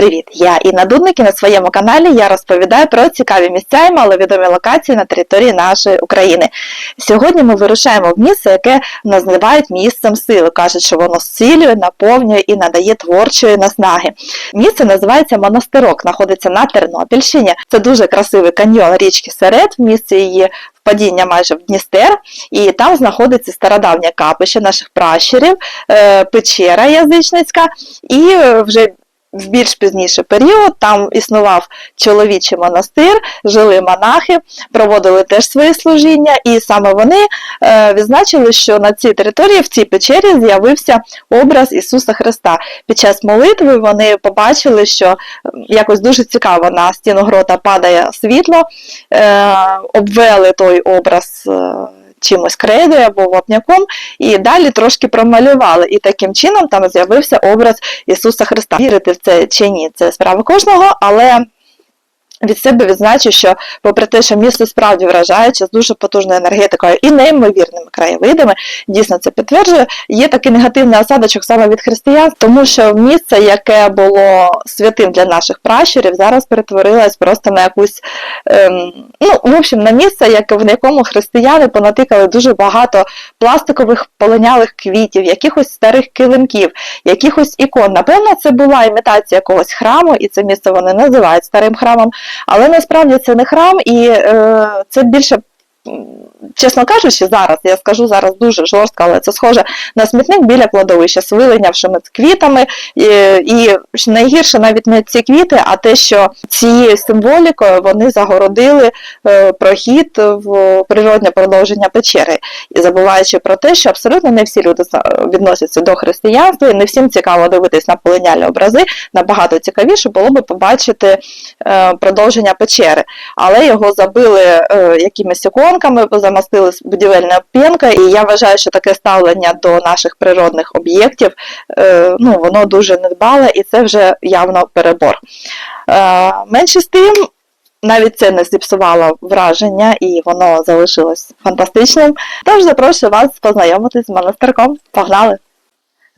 Привіт! Я Інна Дудник і на своєму каналі я розповідаю про цікаві місця і маловідомі локації на території нашої України. Сьогодні ми вирушаємо в місце, яке називають місцем сили. Кажуть, що воно зцілює, наповнює і надає творчої наснаги. Місце називається Монастирок, знаходиться на Тернопільщині. Це дуже красивий каньйон річки Серед, місце її впадіння майже в Дністер, і там знаходиться стародавнє капище наших пращурів, е, печера язичницька, і е, вже в більш пізніший період там існував чоловічий монастир, жили монахи, проводили теж свої служіння, і саме вони е, відзначили, що на цій території, в цій печері, з'явився образ Ісуса Христа. Під час молитви вони побачили, що якось дуже цікаво на стіну грота падає світло, е, обвели той образ. е, Чимось крейдою або вапняком, і далі трошки промалювали. І таким чином там з'явився образ Ісуса Христа. Вірити в це чи ні, це справа кожного, але від себе відзначу, що попри те, що місто справді вражаюче, з дуже потужною енергетикою і неймовірними краєвидами, дійсно це підтверджує, є такий негативний осадочок саме від християн, тому що місце, яке було святим для наших пращурів, зараз перетворилось просто на якусь, ем, ну, в общем, на місце, яке, в якому християни понатикали дуже багато пластикових полинялих квітів, якихось старих килимків, якихось ікон. Напевно, це була імітація якогось храму, і це місце вони називають старим храмом. Але насправді це не храм, і е, це більше. Чесно кажучи, зараз я скажу зараз дуже жорстко, але це схоже на смітник біля кладовища з вилинявшими квітами. І, і найгірше навіть не ці квіти, а те, що цією символікою вони загородили е, прохід в природне продовження печери, і забуваючи про те, що абсолютно не всі люди відносяться до християнства, і не всім цікаво дивитись на полинялі образи. Набагато цікавіше було би побачити е, продовження печери, але його забили е, якимись іконками, замастили будівельна пінка, і я вважаю, що таке ставлення до наших природних об'єктів е, ну, воно дуже недбале, і це вже явно перебор. Е, менше з тим. Навіть це не зіпсувало враження, і воно залишилось фантастичним. Тож запрошую вас познайомитись з монастирком. Погнали!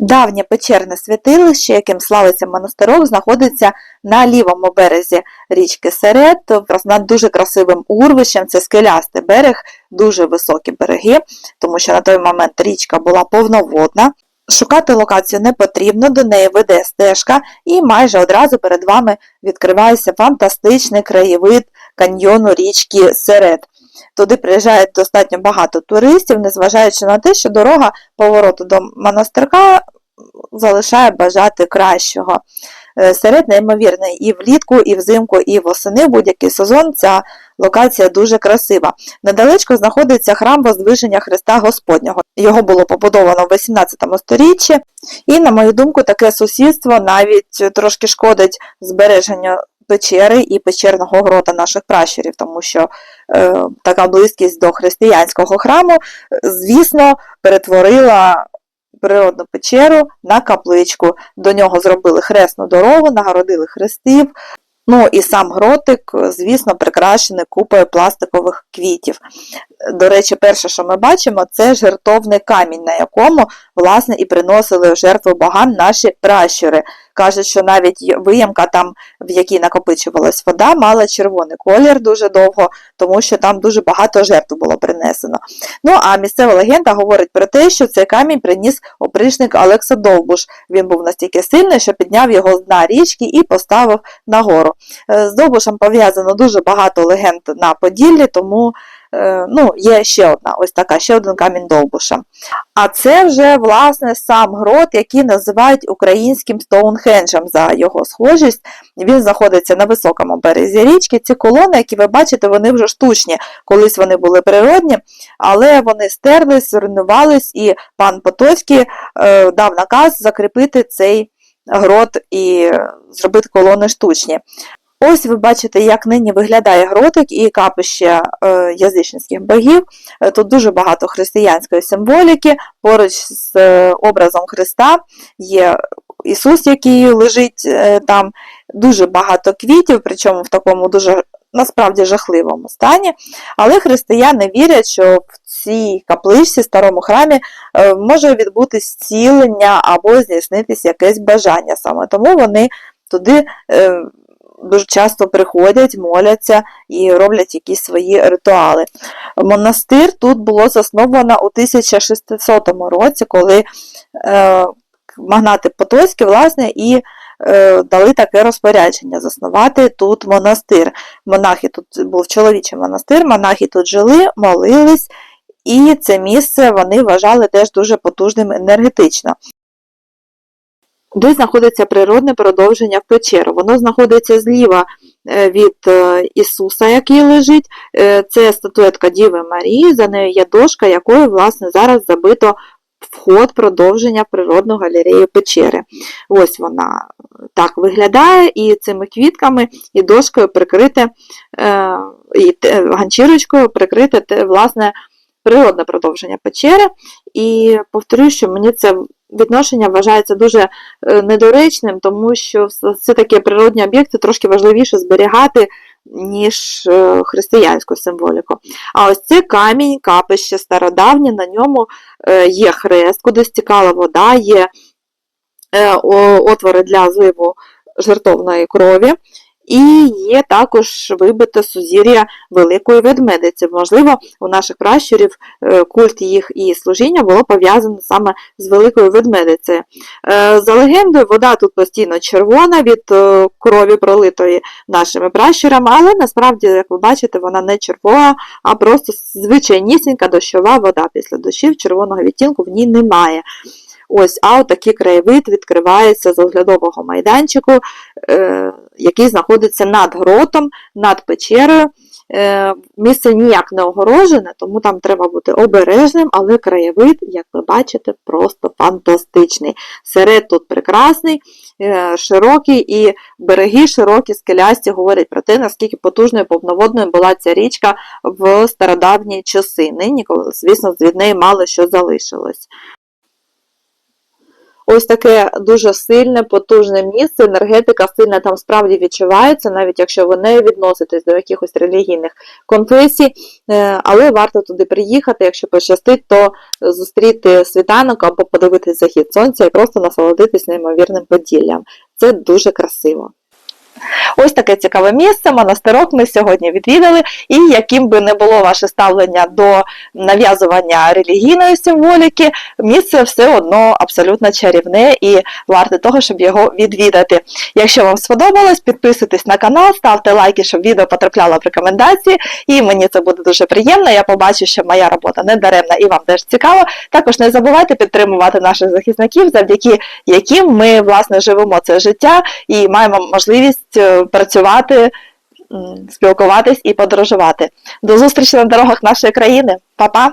Давнє печерне святилище, яким славиться монастирок, знаходиться на лівому березі річки Серед, над дуже красивим урвищем. Це скелястий берег, дуже високі береги, тому що на той момент річка була повноводна. Шукати локацію не потрібно, до неї веде стежка, і майже одразу перед вами відкривається фантастичний краєвид каньйону річки Серед. Туди приїжджає достатньо багато туристів, незважаючи на те, що дорога повороту до монастирка залишає бажати кращого. Е, Серед неймовірний і влітку, і взимку, і восени будь-який сезон ця локація дуже красива. Недалечко знаходиться храм Воздвиження Христа Господнього. Його було побудовано в 18 сторіччі, і, на мою думку, таке сусідство навіть трошки шкодить збереженню печери і печерного грота наших пращурів, тому що е, така близькість до християнського храму, звісно, перетворила природну печеру на капличку. До нього зробили хресну дорогу, нагородили хрестів. Ну і сам гротик, звісно, прикрашений купою пластикових квітів. До речі, перше, що ми бачимо, це жертовний камінь, на якому, власне, і приносили жертву богам наші пращури. Кажуть, що навіть виямка там, в якій накопичувалась вода, мала червоний колір дуже довго, тому що там дуже багато жертв було принесено. Ну а місцева легенда говорить про те, що цей камінь приніс опришник Олекса Довбуш. Він був настільки сильний, що підняв його з дна річки і поставив нагору. Е, З Довбушем пов'язано дуже багато легенд на Поділлі, тому ну, є ще одна, ось така, ще один камінь Довбуша. А це вже, власне, сам грот, який називають українським Стоунхенджем за його схожість. Він знаходиться на високому березі річки. Ці колони, які ви бачите, вони вже штучні. Колись вони були природні, але вони стерлись, зруйнувались, і пан Потоцький е, дав наказ закріпити цей грот і зробити колони штучні. Ось ви бачите, як нині виглядає гротик і капище е, язичницьких богів. Е, Тут дуже багато християнської символіки. Поруч з е, образом Христа є Ісус, який лежить там, дуже багато квітів, причому в такому дуже насправді жахливому стані. Але християни вірять, що в цій капличці, старому храмі, може відбутись зцілення або здійснитись якесь бажання саме. Тому вони туди дуже часто приходять, моляться і роблять якісь свої ритуали. Монастир тут було засновано у 1600 році, коли е, магнати Потоцькі, власне, і е, дали таке розпорядження заснувати тут монастир. Монахи тут був чоловічий монастир, монахи тут жили, молились, і це місце вони вважали теж дуже потужним енергетично. Де знаходиться природне продовження в печеру. Воно знаходиться зліва е, від е, Ісуса, який лежить. Е, Це статуетка Діви Марії, за нею є дошка, якою, власне, зараз забито вход продовження природного галереї печери. Ось вона так виглядає, і цими квітками і дошкою прикрите, і ганчірочкою прикрите власне, природне продовження печери. І повторюю, що мені це відношення вважається дуже е, недоречним, тому що все- все-таки природні об'єкти трошки важливіше зберігати, ніж е, християнську символіку. А ось це камінь, капище стародавнє, на ньому е, є хрест, куди стікала вода, є отвори для зливу жертовної крові. І є також вибите сузір'я Великої ведмедиці. Можливо, у наших пращурів е, культ їх і служіння було пов'язане саме з Великою ведмедицею. Е, За легендою, вода тут постійно червона від е, крові пролитої нашими пращурами, але насправді, як ви бачите, вона не червона, а просто звичайнісінька дощова вода. Після дощів червоного відтінку в ній немає. Ось, а отакий краєвид відкривається з оглядового майданчику, е, який знаходиться над гротом, над печерою. Е, місце ніяк не огорожене, тому там треба бути обережним, але краєвид, як ви бачите, просто фантастичний. Серед тут прекрасний, е, широкий, і береги широкі, скелясті говорять про те, наскільки потужною повноводною була ця річка в стародавні часи. Нині, звісно, від неї мало що залишилось. Ось таке дуже сильне, потужне місце, енергетика сильна там справді відчувається, навіть якщо ви не відноситесь до якихось релігійних конфесій, Е, але варто туди приїхати, якщо пощастить, то зустріти світанок або подивитись захід сонця і просто насолодитись неймовірним поділлям. Це дуже красиво. Ось таке цікаве місце, монастирок ми сьогодні відвідали, і яким би не було ваше ставлення до нав'язування релігійної символіки, місце все одно абсолютно чарівне і варте того, щоб його відвідати. Якщо вам сподобалось, підписуйтесь на канал, ставте лайки, щоб відео потрапляло в рекомендації, і мені це буде дуже приємно. Я побачу, що моя робота не даремна і вам теж цікаво. Також не забувайте підтримувати наших захисників, завдяки яким ми власне живемо це життя і маємо можливість е, працювати, спілкуватись і подорожувати. До зустрічі на дорогах нашої країни. Па-па!